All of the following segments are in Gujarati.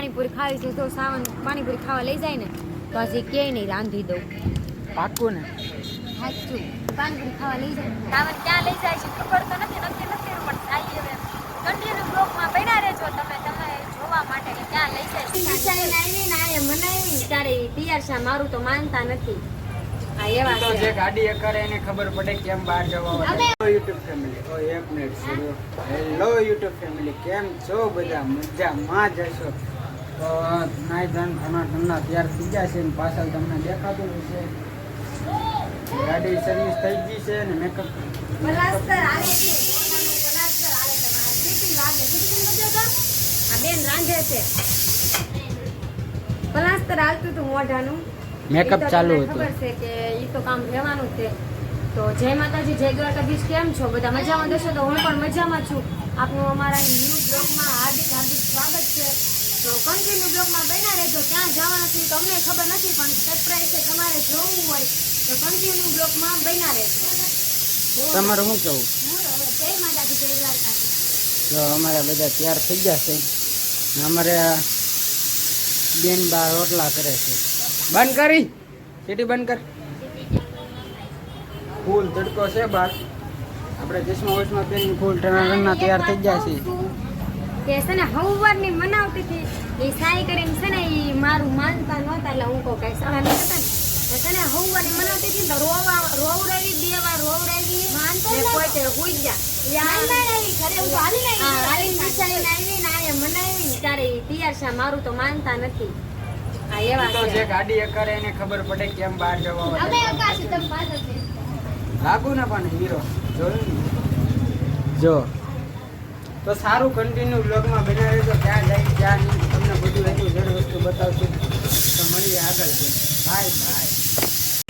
પાણીપુરી ખાવી છે તો સાવન પાણીપુરી ખાવા લઈ જાય ને તો હજી કે નહીં રાંધી દઉં. પાકું ને? સાચું. પાણીપુરી ખાવા લઈ જાય. સાવન ક્યાં લઈ જાય છે ખબર તો નથી નક્કી નથી પણ થાય હવે કન્ટિન્યુ બ્લોકમાં પડ્યા રહેજો તમે તમે જોવા માટે કે ક્યાં લઈ જાય છે. વિચારીને આવી ને આ મનાવી ત્યારે તૈયાર શા મારું તો માનતા નથી. આ એવા તો જે ગાડી એ કરે એને ખબર પડે કેમ બહાર જવા હેલો યુટ્યુબ ફેમિલી ઓ એક મિનિટ હેલો યુટ્યુબ ફેમિલી કેમ છો બધા? મજામાં જ હશો. તો નાઈ ધન ઘણા ઠંડા તૈયાર થઈ ગયા છે ને પાછળ તમને દેખાતું હશે. ગાડી સર્વિસ થઈ ગઈ છે ને મેકઅપ બેન રાંધે છે. પલાસ્તર હાલતું હતું મોઢાનું. Makeup ચાલુ હતું. ખબર છે કે ઈ તો કામ રહેવાનું છે. તો જય માતાજી જય દ્વારકાધીશ કેમ છો? બધા મજામાં જશો તો હું પણ મજામાં છું. આપનું અમારા ન્યૂ બ્લોગમાં હાર્દિક હાર્દિક સ્વાગત છે. તો કન્ટિન્યુ બ્લોગમાં બન્યા રહેજો. ક્યાં જવાના છે તો અમને ખબર નથી પણ સરપ્રાઈઝ છે તમારે જોવું હોય તો કન્ટિન્યુ બ્લોગમાં બન્યા રહેજો. તમારે શું કહું જય માતાજી જય દ્વારકાધીશ. તો અમારે બધા તૈયાર થઈ ગયા છે. અમારે બેન બા રોટલા કરે છે. બંધ કરી. સીટી બંધ કર. ફૂલ તડકો છે બાર. આપણે ચશ્મા વચમાં બેન ફૂલ ટના તૈયાર થઈ ગયા છે કે છે ને હવારની મનાવતી હતી. એ સાઈ કરીને છે ને એ મારું માનતા નહોતા એટલે હું કહું કઈ સહન નતા ને છે ને હવારની મનાવતી હતી તો રોવા રોવરાવી બે વાર રોવરાવી. કોઈ પોતે હુઈ ગયા. મારું તો માનતા નથી. આ એવા તો જે ગાડી કરે એને ખબર પડે કેમ બહાર જવા લાગુ ને પણ હીરો. જોયું જો તો સારું કન્ટિન્યુ બ્લોગમાં બન્યા રહેજો ક્યાં જાય ક્યાં નહીં તમને બધું એટલું જડ વસ્તુ બતાવશું. તો મળીએ આગળ બાય બાય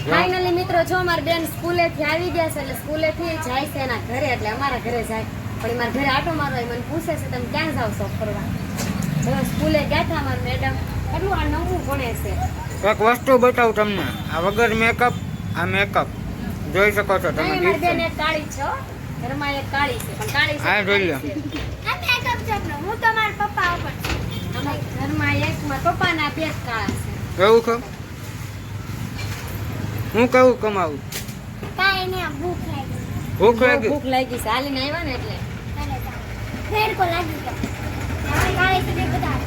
ફાઇનલી મિત્રો જો અમારી બેન સ્કૂલેથી આવી ગયા છે એટલે સ્કૂલેથી જાય છે એના ઘરે એટલે અમારા ઘરે જાય. પણ મારા ઘરે આટો મારવા મને પૂછે છે તમે ક્યાં જાવ છો ફરવા? સ્કૂલે ગયા હતા અમારા મેડમ એટલું આ નવું ભણે છે. એક વસ્તુ બતાવું તમને. આ વગર મેકઅપ આ મેકઅપ જોઈ શકો છો તમે મારી બેન એક કાળી છે. ઘરમાં એક કાળી છે પણ કાળી છે આ જોઈ લો. હું તો મારા પપ્પા ઉપર અમે ઘરમાં એક મારા પપ્પાના બે કાળા છે. કેવું કહું? હું કહું કમાવું? કાઈ ને ભૂખ લાગી. ભૂખ લાગી? ભૂખ લાગી સાલી ને આવ્યા ને એટલે. ફેરકો લાગી તો હવે કાલે બધા.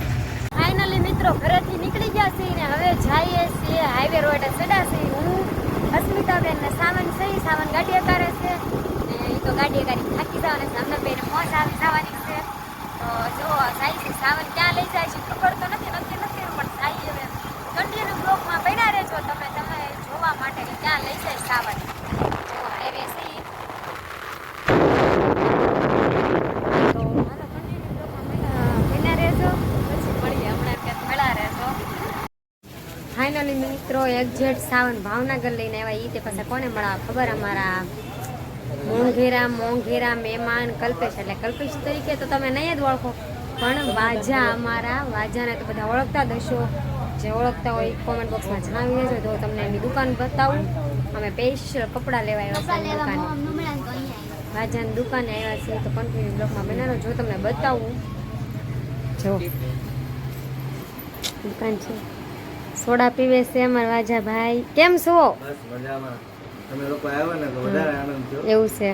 ફાઇનલી મિત્રો ઘરેથી નીકળી ગયા છીએ ને હવે જઈએ છીએ હાઈવે રોડ સડા છીએ. હું અસ્મિતાબેન ને સાવન સહી સાવન ગાડી અકારે છે. તો ગાડી ગાડી થાકી જવાના છે. અમને બેને મોજ આવી જવાની છે. તો જો, સાઈ સાવન ક્યાં લઈ જાય છે ખબર તો નથી નક્કી નથી પણ સાઈ હવે કન્ટિન્યુ બ્લોકમાં બન્યા રહેજો. તમે તમે જોવા માટે ક્યાં લઈ જાય સાવન. મળ્યા ફાઇનલી મિત્રો એક્ઝેટ સાવન ભાવનગર લઈને આવ્યા. એ તે પછી કોને મળવા ખબર અમારા મોંઘેરા મોંઘેરા મહેમાન, કલ્પેશ. એટલે કલ્પેશ તરીકે તો તમે નહીં જ ઓળખો. પણ વાજા અમારા, વાજાને તો બધા ઓળખતા જ હશો. જે ઓળખતા હોય કોમેન્ટ બોક્સમાં જણાવી દેજો. તો તમને એની દુકાન બતાવું, અમે સ્પેશિયલ કપડાં લેવા આવ્યા છે દુકાને. વાજાની દુકાને આવ્યા છે તો કન્ટિન્યુ બ્લોકમાં બનાવો. જો તમને બતાવું. જો. દુકાન છે. સોડા પીવે છે અમારા વાજા ભાઈ કેમ છો? બસ મજામાં. તમે લોકો આવ્યા ને તો વધારે આનંદ થયો. એવું છે.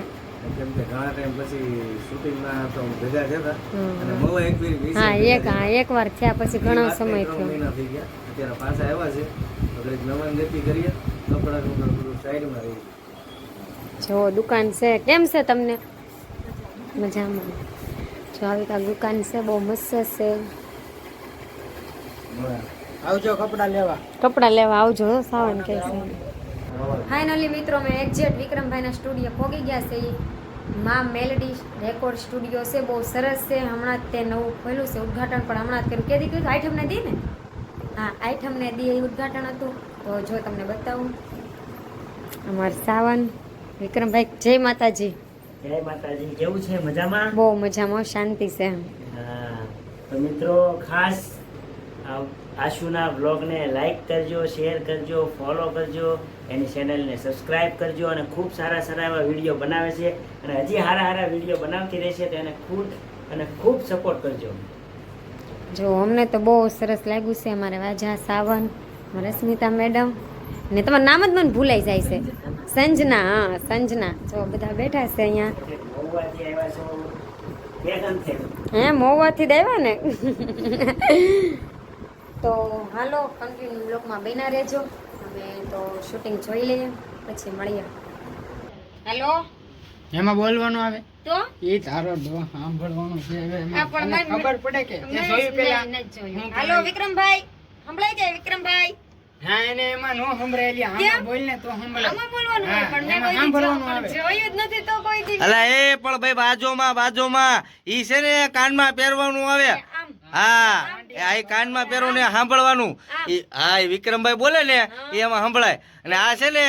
કેમ કે ઘણા ટાઈમ પછી શૂટિંગમાં તો ભેગા થયા અને મવા એક હા એક હા એક વાર થયા પછી ઘણો સમય થયો. મહિના થઈ ગયા. અત્યારે પાછા આવ્યા છે. તો કંઈક નવા ગતિ કરીએ. કપડા કપડા બધું સાઈડમાં રહી જો દુકાન છે. કેમ છે તમને? મજામાં. જો આવી કાંઈક દુકાન છે. બહુ મસ્ત છે. આવજો કપડાં લેવા. કપડાં લેવા આવજો સાવન કે છે. ફાઇનલી મિત્રો મેં એક્ઝેટ વિક્રમભાઈના સ્ટુડિયો પહોંચી ગયા છે. માં મેલેડી રેકોર્ડ સ્ટુડિયો છે બહુ સરસ છે. હમણાં જ તે નવું ખોલ્યું છે ઉદ્ઘાટન પણ હમણાં જ કર્યું. કે દીધું આઈટમને દી ને? હા આઈટમને દી એ ઉદ્ઘાટન હતું. તો જો તમને બતાવું. અમાર સાવન વિક્રમભાઈ જય માતાજી. જય માતાજી કેવું છે? મજામાં? બહુ મજામાં શાંતિ છે હા તો મિત્રો ખાસ આશુના બ્લોગને લાઈક કરજો શેર કરજો ફોલો કરજો એની ચેનલને સબસ્ક્રાઇબ કરજો અને ખૂબ સારા સારા એવા વીડિયો બનાવે છે અને હજી સારા સારા વીડિયો બનાવતી રહેશે તો એને ખૂબ અને ખૂબ સપોર્ટ કરજો. જો અમને તો બહુ સરસ લાગ્યું છે અમારે વાજા સાવન રશ્મિતા મેડમ ને તમારું નામ જ મને ભૂલાઈ જાય છે. સંજના હા સંજના. જો બધા બેઠા છે અહીંયા. હે મોવાથી દેવા ને? તો હાલો કન્ટિન્યુ બ્લોકમાં બેના રહેજો. અમે તો શૂટિંગ જોઈ લઈએ પછી મળીએ. હેલો? એમાં બોલવાનું આવે? તો? એ તારો ડો સાંભળવાનું છે હવે એમાં. હા, પણ તને મને- ખબર પડે કે તે જોયું પેલા? હાલો વિક્રમભાઈ સંભળાઈ જાય વિક્રમભાઈ. હા એને એમાં નો સંભળાયેલી આમાં કેમ? બોલ ને તો સંભળાય. આમાં બોલવાનું હોય, પણ મેં કોઈ સાંભળવાનું આવે. જોયું જ નથી તો કોઈ દી. અલા એ પણ ભાઈ બાજુમાં બાજુમાં. ઈ છે ને કાનમાં પહેરવાનું આવે. હા એ આ કાનમાં પહેરવું ને સાંભળવાનું. એ હા એ વિક્રમભાઈ બોલે ને એ એમાં સાંભળાય. અને આ છે ને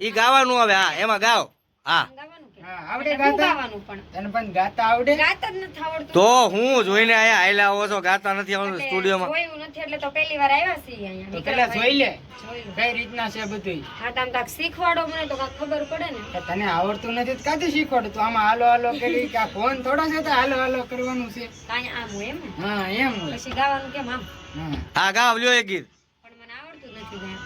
એ ગાવાનું આવે હા એમાં ગાવ? હા, આવડે ગાવાનું પણ. તને પણ ગાતા આવડે? ગાતા જ નથી આવડતું. તો હું જોઈને આયા આયલા આવો છો? ગાતા નથી આવડતું સ્ટુડિયોમાં? જોયું નથી એટલે તો પહેલી વાર આવ્યા છીએ અહીંયા. પેલા જોઈ લે. કઈ રીતના છે બધું હા તો આમ શીખવાડો મને તો કાંઈક ખબર પડે ને. તને આવડતું નથી તો કાંથી શીખવાડું? તું આમાં હાલો હાલો કરી કે ફોન થોડો છે તો હાલો હાલો કરવાનું છે. કાંઈ આમ એમ હા એમ પછી ગાવાનું કેમ આમ? હા. ગાવ લ્યો એક ગીત. પણ મને આવડતું નથી ગાવાનું.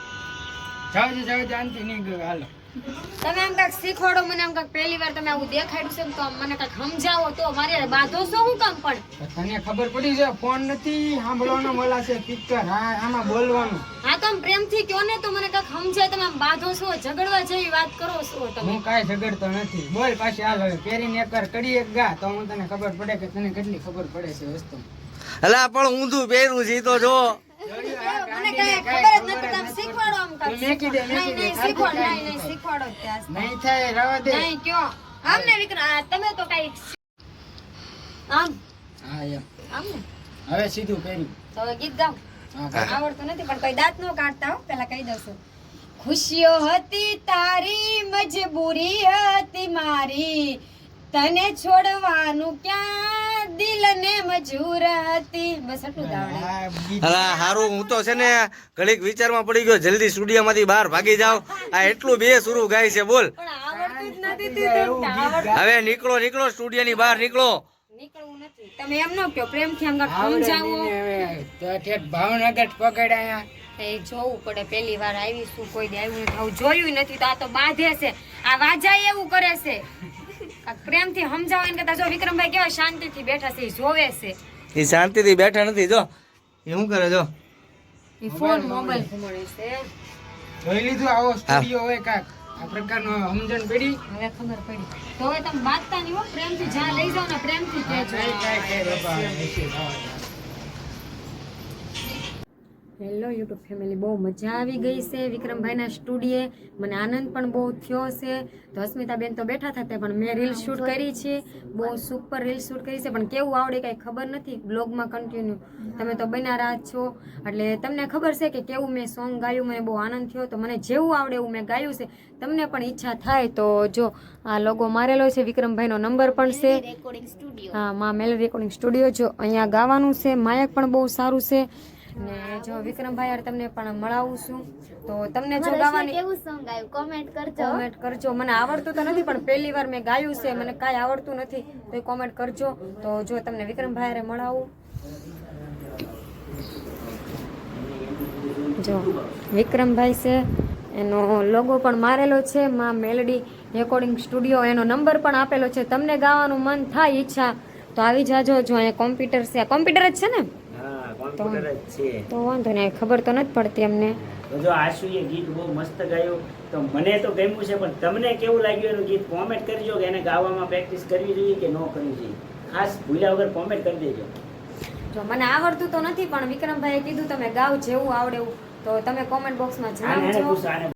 જાવજો જાવજો આનથી નહીં ગયો હાલો. તમે આમ કાંઈક શીખવાડો મને આમ કાંઈક પહેલી વાર તમે આવું દેખાડ્યું છે તો મને કાંઈક સમજાવો તો મારે બાંધો છો હું કામ પણ? તને ખબર પડી છે ફોન નથી સાંભળવાનો મળા છે પિક્ચર હા આમાં બોલવાનું. હા તો આમ પ્રેમથી કયો ને તો મને કાંઈક સમજાય તમે આમ બાંધો છો ઝઘડવા જેવી વાત કરો છો તમે. હું કાંઈ ઝઘડતો નથી. બોલ પાછી હાલ હવે પહેરીને એક વાર કરી એક ગા તો હું તને ખબર પડે કે તને કેટલી ખબર પડે છે વસ્તુ હલા પણ ઊંધું પહેરું છે ઈ તો જો. મને કાંઈ ખબર જ નથી તમે શીખવાડો આમ તું. મેકી દે મેકી દે શીખવાડો નહીં નહીં શીખવાડો ત્યાં નહીં થાય રવા દે. નહીં કયો? આમ ને વિક્રમ તમે તો કઈ આમ. હા એમ. આમ હવે સીધું પહેર્યું તો ગીત ગાવ આવડતું નથી પણ કોઈ દાંત નો કાઢતા હો પેલા કહી દઉં છું. ખુશીઓ હતી તારી મજબૂરી હતી મારી. તને છોડવાનું ક્યાં દિલ ને મજૂર હતી. બસ એટલું જ આવડે. આ ગીત અલા હારું હું તો છે ને ઘડીક વિચારમાં પડી ગયો જલ્દી સ્ટુડિયોમાંથી બહાર ભાગી જાવ આ એટલું બે સુરું ગાય છે બોલ. પણ આવડતું જ નથી તે તો આવડ- હવે નીકળો નીકળો સ્ટુડિયોની બહાર નીકળો. નીકળવું નથી. તમે એમ ન કહો પ્રેમથી કાંઈક સમજાવો. ભાવનગર પકડાયા. એ જોવું પડે પહેલી વાર આવીશું કોઈ દે આવ્યું જોયું નથી તો આ તો બાંધે છે. આ વાજા એવું કરે છે. પ્રેમથી સમજાવો એને કહેતા જો વિક્રમભાઈ કેવા શાંતિથી બેઠા છે એ જોવે છે. એ શાંતિથી બેઠા નથી જો. એ શું કરે જો? એ ફોન મોબાઈલ ફોમડે છે. જોઈ લીધું આવો સ્ટુડિયો હોય કાક. આ પ્રકારનો સમજણ પડી. હવે ખબર પડી. તો હવે તમે બાંધતા નહીં હો પ્રેમથી જ્યાં લઈ જાઓ ને પ્રેમથી કહેજો હેલો યુટ્યુબ ફેમિલી બહુ મજા આવી ગઈ છે વિક્રમભાઈના સ્ટુડિયે મને આનંદ પણ બહુ થયો છે. તો અસ્મિતાબેન તો બેઠા થતા પણ મેં રીલ શૂટ કરી છે. બહુ સુપર રીલ શૂટ કરી છે પણ કેવું આવડે કાંઈ ખબર નથી બ્લોગમાં કન્ટિન્યુ તમે તો બન્યા રહ્યા છો. એટલે તમને ખબર છે કે કેવું મેં સોંગ ગાયું મને બહુ આનંદ થયો. તો મને જેવું આવડે એવું મેં ગાયું છે. તમને પણ ઈચ્છા થાય તો જો આ લોગો મારેલો છે વિક્રમભાઈનો નંબર પણ છે. હા માં મેલ રેકોર્ડિંગ સ્ટુડિયો જો અહીંયા ગાવાનું છે માયક પણ બહુ સારું છે. ને જો વિક્રમભાઈ યાર તમને પણ મળાવું છું તો તમને જો ગાવાની કેવું સોંગ ગાયું કોમેન્ટ કરજો. કોમેન્ટ કરજો. મને આવડતું તો નથી પણ પહેલી વાર મેં ગાયું છે મને કાંઈ આવડતું નથી તો કોમેન્ટ કરજો. તો જો તમને વિક્રમભાઈ હારે મળાવું. જો વિક્રમભાઈ છે એનો લોગો પણ મારેલો છે માં મેલડી રેકોર્ડિંગ સ્ટુડિયો એનો નંબર પણ આપેલો છે. તમને ગાવાનું મન થાય ઈચ્છા તો આવી જાજો. જો અહીંયા કોમ્પ્યુટર છે. આ કોમ્પ્યુટર જ છે ને? છે. તો વાંધો નહીં ખબર તો નથી પડતી અમને. તો જો આશુએ ગીત બહુ મસ્ત ગાયું. તો મને તો ગમ્યું છે પણ તમને કેવું લાગ્યું એનું ગીત? કોમેન્ટ કરજો કે એને ગાવામાં પ્રેક્ટિસ કરવી જોઈએ કે ન કરવી જોઈએ? ખાસ ભૂલ્યા વગર કોમેન્ટ કરી દેજો. જો મને આવડતું તો નથી પણ વિક્રમભાઈએ કીધું તમે ગાવ જેવું આવડે એવું. તો તમે કોમેન્ટ બોક્સમાં જણાવજો.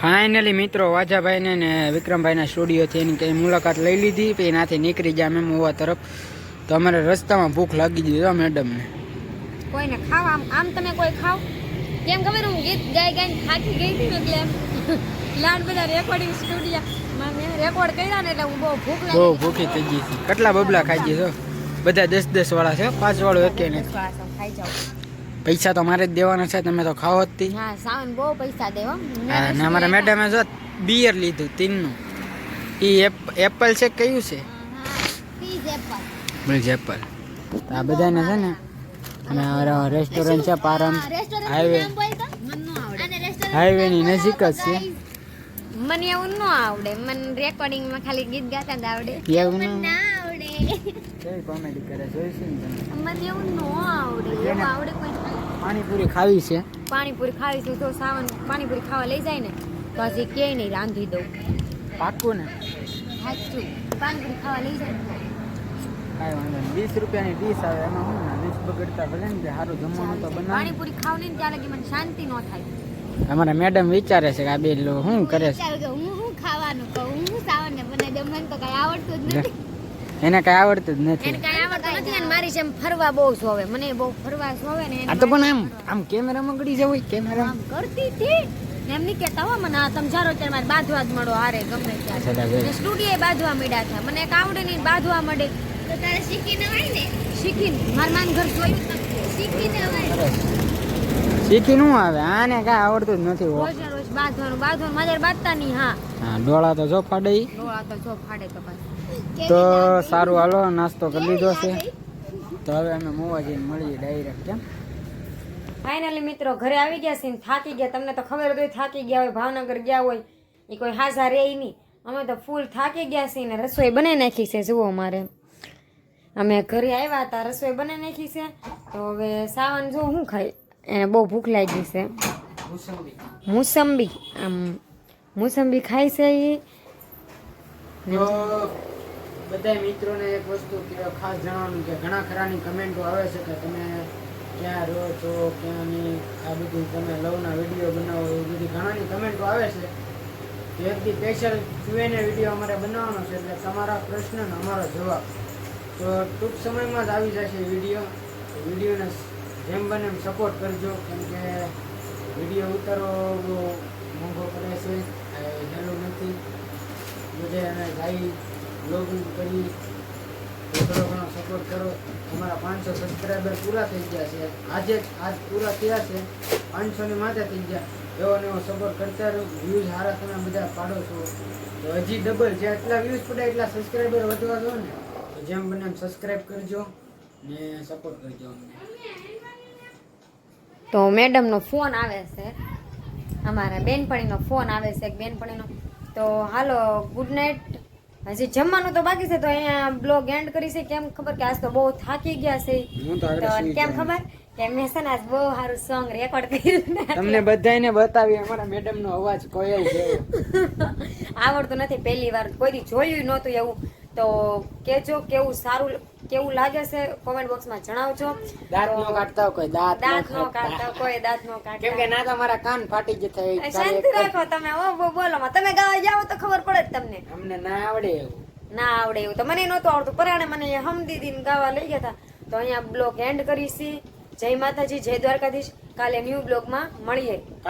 ફાઇનલી મિત્રો વાજાભાઈને ને વિક્રમભાઈના સ્ટુડિયોથી એની કંઈ મુલાકાત લઈ લીધી પછી એનાથી નીકળી ગયા મેમ હોવા તરફ. તો અમારે રસ્તામાં ભૂખ લાગી ગઈ હો મેડમને. કોઈને ખાવ? આમ આમ તમે કોઈ ખાવ? કેમ ખબર? હું ગીત ગાઈ ગાઈને થાકી ગઈ હતી એટલે એમ. લાડ બધા રેકોર્ડિંગ સ્ટુડિયો મેં રેકોર્ડ કર્યા ને એટલે હું બહુ ભૂખ બહુ ભૂખી થઈ ગઈ હતી. કેટલા બબલા ખાઈ ગઈ છો? બધા દસ દસ વાળા છે પાંચ વાળો એકે નથી. ખાઈ જાઓ. પૈસા તો મારે જ દેવાના છે તમે તો ખાઓ જ તી. હા સાવન બહુ પૈસા દેવા હા, ને અમારા મેડમે જો બિયર લીધું તીનનું. એ એપલ છે કયું છે? પીઝ એપલ બ્રિજ એપલ આ બધાને છે ને અને રેસ્ટોરન્ટ છે પારમ હાઈવે હાઈવે હાઈવેની નજીક જ છે. મને એવું ન આવડે. મને રેકોર્ડિંગમાં ખાલી ગીત ગાતા જ આવડે. એવું મને ના ના આવડે. કઈ કોમેડી કરે? જોઈશું ને મને એવું ન આવડે. એવું આવડે કોઈ પાણીપુરી ખાવી છે. પાણીપુરી ખાવી છે. તો સાવન પાણીપુરી ખાવા લઈ જાય ને તો હજી કે નહીં રાંધી દઉં. પાકું ને? સાચું. પાણીપુરી ખાવા લઈ જાય ને કાંઈ વાંધો નહીં. વીસ રૂપિયાની ડીશ આવે. એમાં હું ના બગડતા ભલે ને સારું જમવાનું તો બનાવે. પાણીપુરી ખાવ ને ત્યાં લગી મને શાંતિ ન થાય. અમારા મેડમ વિચારે છે કે આ બે લો શું કરે છે? હું હું ખાવાનું કહું? હું બનાવી દઉં? મને તો કઈ આવડતું જ નથી. એને કઈ આવડતું જ એને કઈ આવડતું નથી અને મારી જેમ ફરવા બહુ શોવે. મને બહુ ફરવા શોવે ને આ તો પણ એમ આમ કેમેરામાં ગળી જવું કેમેરા આમ કરતી હતી. એમ નહીં કહેતા હો મને આ તમે જારો ત્યારે મારે બાંધવા જ મળો હારે ગમે ત્યારે. સ્ટુડિયો બાંધવા મળ્યા છે. મને એક આવડે નહીં બાંધવા મળે તો તારે શીખીને હોય ને? શીખીને? મારા માન ઘર જોયું શીખીને હોય. શીખી નું આવે. આને કાંઈ આવડતું જ નથી રોજ ને રોજ બાંધવાનું. બાંધવાનું મારે બાંધતા નહીં હા. હા ડોળા તો જો ફાડે ડોળા તો જો ફાડે તો બસ તો સારું હાલો નાસ્તો કરી લીધો છે. તો હવે અમે મોવા જઈને મળીએ ડાયરેક્ટ કેમ ફાઇનલી મિત્રો ઘરે આવી ગયા છે ને થાકી ગયા. તમને તો ખબર હતી થાકી ગયા હોય ભાવનગર ગયા હોય. એ કોઈ હાજર રે નહીં. અમે તો ફૂલ થાકી ગયા છીએ ને રસોઈ બનાવી નાખી છે જુઓ મારે અમે ઘરે આવ્યા હતા, રસોઈ બનાવી નાખી છે. તો હવે સાવન જો શું ખાય એને બહુ ભૂખ લાગી છે. મોસંબી. આમ, મોસંબી ખાય છે એ બધા મિત્રોને એક વસ્તુ ખાસ જણાવવાનું કે ઘણા ખરાની કમેન્ટો આવે છે કે તમે ક્યાં રહો છો, ક્યાં નહીં, આ બધી તમે લવના વીડિયો બનાવો, એ બધી ઘણાની કમેન્ટો આવે છે. એક દી સ્પેશિયલ ક્યુએને વીડિયો અમારે બનાવવાનો છે, એટલે તમારા પ્રશ્નનો અમારો જવાબ. તો ટૂંક સમયમાં જ આવી જશે વીડિયો. વિડીયોને જેમ બને એમ સપોર્ટ કરજો. કેમ કે વીડિયો ઉતારો બહુ મોંઘો પડે છે. એ નથી. બધે અને ગાઈ લોગિન કરી થોડો ઘણો સપોર્ટ કરો. અમારા પાંચસો સબસ્ક્રાઈબર પૂરા થઈ ગયા છે. આજે આજ પૂરા થયા છે. પાંચસોની માથે થઈ ગયા. એવો ને એવો સપોર્ટ કરતા રહો. વ્યૂઝ સારા તમે બધા પાડો છો. તો હજી ડબલ જે એટલા વ્યૂઝ પડે એટલા સબસ્ક્રાઈબર વધવા દો ને. જેમ બને એમ સબસ્ક્રાઈબ કરજો ને સપોર્ટ કરજો અમને. તો મેડમનો ફોન આવે છે. અમારા બેનપણીનો ફોન આવે છે એક બેનપણીનો. તો હાલો ગુડ નાઇટ હજી જમવાનું તો બાકી છે તો અહીંયા બ્લોગ એન્ડ કરી છે. કેમ ખબર કે આજ તો બહુ થાકી ગયા છે? તો કેમ ખબર કે મેં છે ને આજ બહુ સારું સોંગ રેકોર્ડ કર્યું તમને બધાને બતાવી અમારા મેડમનો અવાજ કોયલ જેવો આવડતું નથી પહેલી વાર કોઈ દી જોયું નહોતું એવું. તો કેજો કેવું સારું કેવું લાગે છે કોમેન્ટ બોક્સમાં જણાવજો. દાંત નો કાઢતા કોઈ દાંત દાંત નો કાઢતા કોઈ દાંત નો કેમ કે કાઢતા ના તમારા કાન ફાટી જતા હોય. શાંતિ રાખો તમે ઓ બોલો માં. તમે ગાવા જાઓ તો ખબર પડે તમને. અમને ના આવડે એવું. ના આવડે એવું. તો મને નહોતું આવડતું. પરાણે મને હમ દીદી ગાવા લઈ ગયા હતા તો અહીંયા બ્લોગ એન્ડ કરીશી. જય માતાજી જય દ્વારકાધીશ. કાલે ન્યૂ બ્લોગમાં મળીએ.